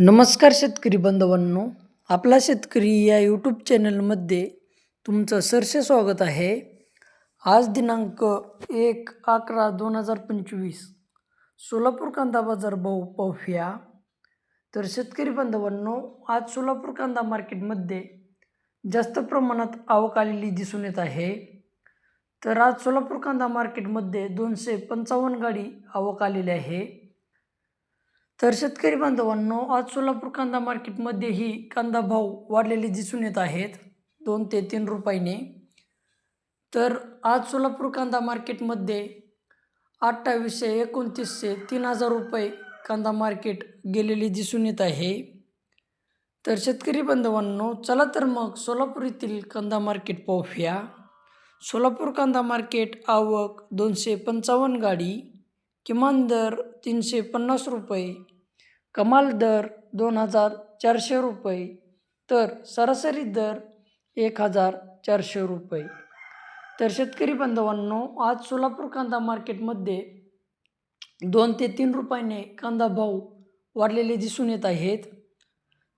नमस्कार शेतकरी बांधवांनो आपला शेतकरी या यूट्यूब चॅनलमध्ये तुमचं सरसे स्वागत आहे. आज दिनांक एक अकरा दोन हजार पंचवीस सोलापूर कांदा बाजार भाव पाहूया. तर शेतकरी बांधवांनो आज सोलापूर कांदा मार्केटमध्ये जास्त प्रमाणात आवक आलेली दिसून येत आहे. तर आज सोलापूर कांदा मार्केटमध्ये दोनशे पंचावन्न गाडी आवक आलेली आहे. तर शेतकरी बांधवांनो आज सोलापूर कांदा मार्केटमध्येही कांदा भाव वाढलेले दिसून येत आहेत दोन ते तीन रुपयाने. तर आज सोलापूर कांदा मार्केटमध्ये अठ्ठावीसशे एकोणतीसशे तीन हजार रुपये कांदा मार्केट गेलेले दिसून येत आहे. तर शेतकरी बांधवांनो चला तर मग सोलापूर येथील कांदा मार्केट पाहूया. सोलापूर कांदा मार्केट आवक दोनशे पंचावन्न गाडी किमान दर तीनशे पन्नास रुपये कमाल दर दोन हजार चारशे रुपये तर सरासरी दर एक हजार चारशे रुपये. तर शेतकरी बांधवांनो आज सोलापूर कांदा मार्केटमध्ये दोन ते तीन रुपयाने कांदा भाव वाढलेले दिसून येत आहेत.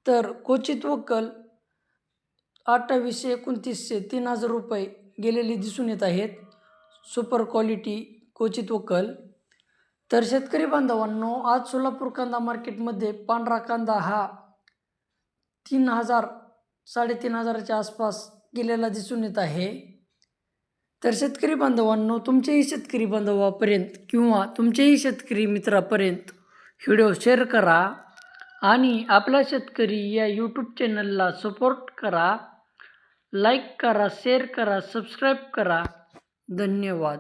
तर क्वचित वक्कल अठ्ठावीसशे एकोणतीसशे तीन हजार रुपये गेलेले दिसून येत आहेत. सुपर क्वालिटी क्वचित वक्कल. तर शेतकरी बांधवांनो आज सोलापूर कांदा मार्केटमध्ये पांढरा कांदा हा तीन हजार साडेतीन हजाराच्या आसपास गेलेला दिसून येत आहे. तर शेतकरी बांधवांनो तुमच्याही शेतकरी बांधवापर्यंत किंवा तुमच्याही शेतकरी मित्रापर्यंत व्हिडिओ शेअर करा आणि आपला शेतकरी या यूट्यूब चॅनलला सपोर्ट करा लाईक करा शेअर करा सबस्क्राईब करा. धन्यवाद.